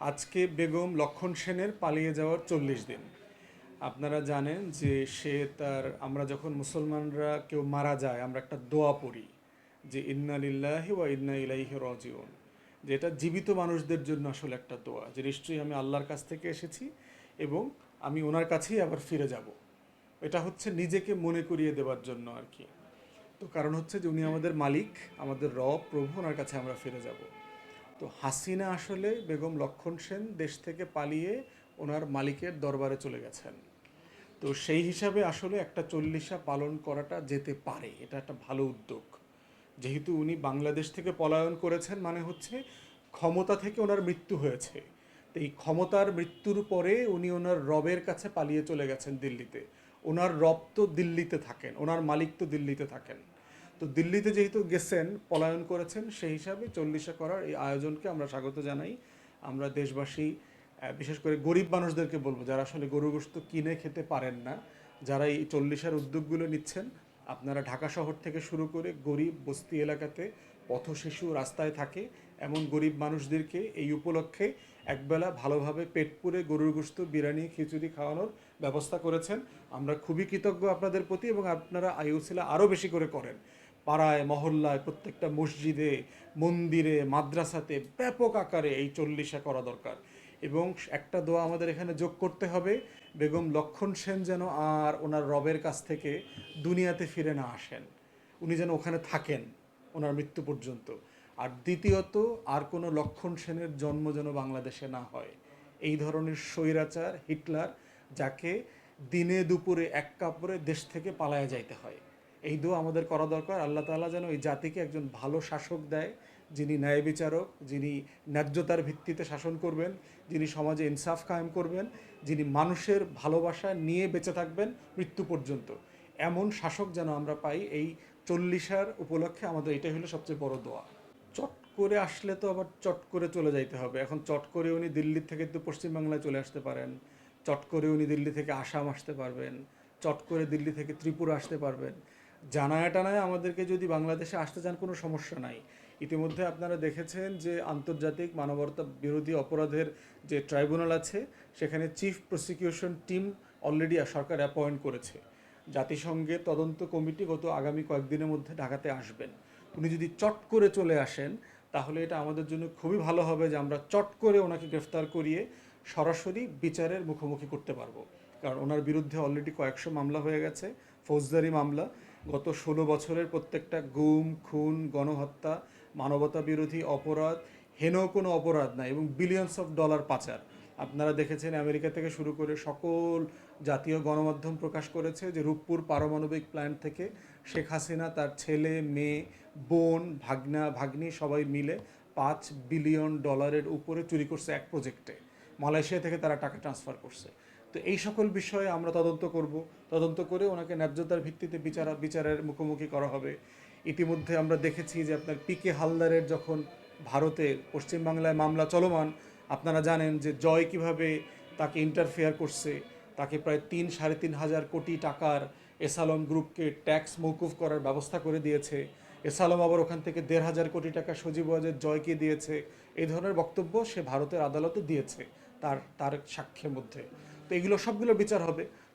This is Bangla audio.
আজকে বেগম লক্ষণ সেনের পালিয়ে যাওয়ার চল্লিশ দিন। আপনারা জানেন যে সে তার, আমরা যখন মুসলমানরা কেউ মারা যায়, আমরা একটা দোয়া পড়ি যে ইন্না লিল্লাহি ওয়া ইন্না ইলাইহি রাজিউন। যে এটা জীবিত মানুষদের জন্য আসলে একটা দোয়া যে নিশ্চয়ই আমি আল্লাহর কাছ থেকে এসেছি এবং আমি ওনার কাছেই আবার ফিরে যাব। এটা হচ্ছে নিজেকে মনে করিয়ে দেওয়ার জন্য আর কি। তো কারণ হচ্ছে যে উনি আমাদের মালিক, আমাদের রব, প্রভু, ওনার কাছে আমরা ফিরে যাব। তো হাসিনা আসলে বেগম লক্ষণ সেন দেশ থেকে পালিয়ে ওনার মালিকের দরবারে চলে গেছেন। তো সেই হিসাবে আসলে একটা চল্লিশা পালন করাটা যেতে পারে, এটা একটা ভালো উদ্যোগ। যেহেতু উনি বাংলাদেশ থেকে পলায়ন করেছেন মানে হচ্ছে ক্ষমতা থেকে ওনার মৃত্যু হয়েছে। তো এই ক্ষমতার মৃত্যুর পরে উনি ওনার রবের কাছে পালিয়ে চলে গেছেন দিল্লিতে। ওনার রব তো দিল্লিতে থাকেন, ওনার মালিক তো দিল্লিতে থাকেন। তো দিল্লিতে যেহেতু গেছেন, পলায়ন করেছেন, সেই হিসাবে চল্লিশা করার এই আয়োজনকে আমরা স্বাগত জানাই। আমরা দেশবাসী বিশেষ করে গরিব মানুষদেরকে বলব, যারা আসলে গরু গোস্ত কিনে খেতে পারেন না, যারা এই চল্লিশার উদ্যোগগুলো নিচ্ছেন, আপনারা ঢাকা শহর থেকে শুরু করে গরিব বস্তি এলাকাতে পথ শিশু রাস্তায় থাকে, এমন গরিব মানুষদেরকে এই উপলক্ষে একবেলা ভালোভাবে পেট পুরে গরুর গোস্ত বিরিয়ানি, খিচুড়ি খাওয়ানোর ব্যবস্থা করেছেন। আমরা খুবই কৃতজ্ঞ আপনাদের প্রতি এবং আপনারা আইউসিলা আরও বেশি করে করেন। পাড়ায়, মহল্লায়, প্রত্যেকটা মসজিদে, মন্দিরে, মাদ্রাসাতে ব্যাপক আকারে এই চল্লিশা করা দরকার। এবং একটা দোয়া আমাদের এখানে যোগ করতে হবে, বেগম লক্ষণ সেন যেন আর ওনার রবের কাছ থেকে দুনিয়াতে ফিরে না আসেন। উনি যেন ওখানে থাকেন ওনার মৃত্যু পর্যন্ত। আর দ্বিতীয়ত, আর কোনো লক্ষণ সেনের জন্ম যেন বাংলাদেশে না হয়। এই ধরনের স্বৈরাচার হিটলার, যাকে দিনে দুপুরে এক কাপড়ে দেশ থেকে পালায়া যাইতে হয়। এই দোয়া আমাদের করা দরকার। আল্লাহ তাআলা যেন এই জাতিকে একজন ভালো শাসক দেয়, যিনি ন্যায় বিচারক, যিনি ন্যায্যতার ভিত্তিতে শাসন করবেন, যিনি সমাজে ইনসাফ কায়েম করবেন, যিনি মানুষের ভালোবাসা নিয়ে বেঁচে থাকবেন মৃত্যু পর্যন্ত। এমন শাসক যেন আমরা পাই, এই চল্লিশার উপলক্ষে আমাদের এটাই হলো সবচেয়ে বড় দোয়া। চট করে আসলে তো আবার চট করে চলে যাইতে হবে। এখন চট করে উনি দিল্লি থেকে তো পশ্চিমবাংলায় চলে আসতে পারেন। চট করে উনি দিল্লি থেকে আসাম আসতে পারবেন। চট করে দিল্লি থেকে ত্রিপুরা আসতে পারবেন। জানায় টানায় আমাদেরকে যদি বাংলাদেশে আসতে চান, কোনো সমস্যা নাই। ইতিমধ্যে আপনারা দেখেছেন যে আন্তর্জাতিক মানবতা বিরোধী অপরাধের যে ট্রাইব্যুনাল আছে, সেখানে চিফ প্রসিকিউশন টিম অলরেডি সরকার অ্যাপয়েন্ট করেছে। জাতিসংঘের তদন্ত কমিটি গত আগামী কয়েকদিনের মধ্যে ঢাকাতে আসবেন। উনি যদি চট করে চলে আসেন, তাহলে এটা আমাদের জন্য খুবই ভালো হবে যে আমরা চট করে ওনাকে গ্রেফতার করিয়ে সরাসরি বিচারের মুখোমুখি করতে পারব। কারণ ওনার বিরুদ্ধে অলরেডি কয়েকশো মামলা হয়ে গেছে, ফৌজদারি মামলা। গত ষোলো বছরের প্রত্যেকটা গুম, খুন, গণহত্যা, মানবতা বিরোধী অপরাধ হেন কোনো অপরাধ নাই এবং বিলিয়নস অফ ডলার পাচার। আপনারা দেখেছেন আমেরিকা থেকে শুরু করে সকল জাতীয় গণমাধ্যম প্রকাশ করেছে যে রূপপুর পারমাণবিক প্ল্যান্ট থেকে শেখ হাসিনা তার ছেলে, মেয়ে, বোন, ভাগনা, ভাগ্নি সবাই মিলে পাঁচ বিলিয়ন ডলারের উপরে চুরি করছে এক প্রজেক্টে মালয়েশিয়া থেকে তারা টাকা ট্রান্সফার করছে। তো এই সকল বিষয়ে আমরা তদন্ত করব। তদন্ত করে ওনাকে ন্যায্যতার ভিত্তিতে বিচার, বিচারের মুখোমুখি করা হবে। ইতিমধ্যে আমরা দেখেছি যে আপনার পিকে হালদারের যখন ভারতে পশ্চিমবাংলায় মামলা চলমান, আপনারা জানেন যে জয় কীভাবে তাকে ইন্টারফেয়ার করছে, তাকে প্রায় তিন, সাড়ে তিন হাজার কোটি টাকার এসালম গ্রুপকে ট্যাক্স মৌকুফ করার ব্যবস্থা করে দিয়েছে। এসালম আবার ওখান থেকে দেড় হাজার কোটি টাকা সজীব ওয়াজের জয়কে দিয়েছে। এই ধরনের বক্তব্য সে ভারতের আদালতে দিয়েছে, তার তার সাক্ষ্যের মধ্যে। তো এগুলো সবগুলো বিচার হবে।